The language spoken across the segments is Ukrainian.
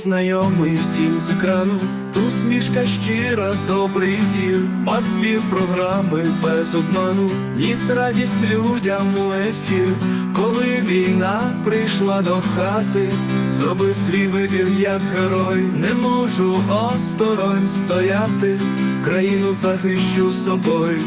знайомий всім з екрану, усмішка щира, добрий зір, Макс вів програми без обману, ніс радість людям у ефір, коли війна прийшла до хати, зробив свій вибір як герой, не можу осторонь стояти, країну захищу собою.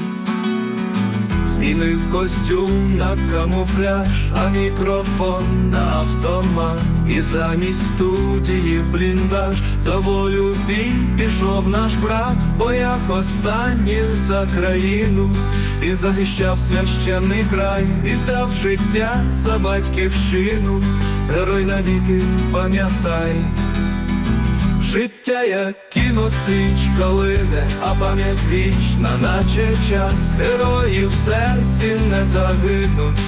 Змінив костюм на камуфляж, а мікрофон на автомат. І замість студії в бліндаж за волю бій пішов наш брат в боях останніх за країну. Він захищав священний край, віддав життя за батьківщину. Герой навіки пам'ятай. Життя як кінострічка лине, а пам'ять вічна, наче час Герої в серці не загинуть,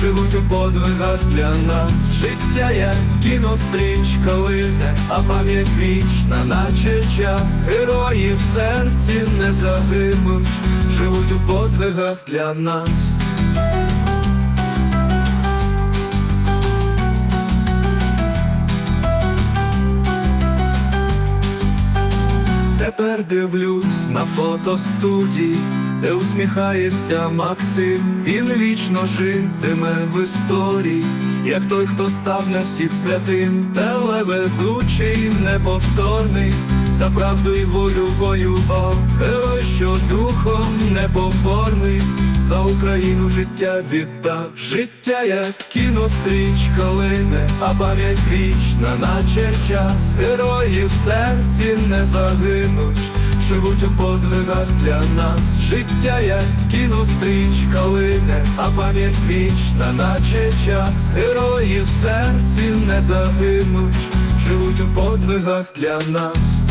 живуть у подвигах для нас. Життя як кінострічка лине, а пам'ять вічна, наче час Герої в серці не загинуть, живуть у подвигах для нас. Тепер дивлюсь на фотостудії, де усміхається Максим. Він вічно житиме в історії, як той, хто став для всіх святим, телеведучий неповторний, за правду і волю воював, герой, що духом непоборний, за Україну життя віддав. Життя як кінострічка лине, а пам'ять вічна, наче час. Герої в серці не загинуть, живуть у подвигах для нас. Життя як кінострічка лине, а пам'ять вічна, наче час. Герої в серці не загинуть, живуть у подвигах для нас.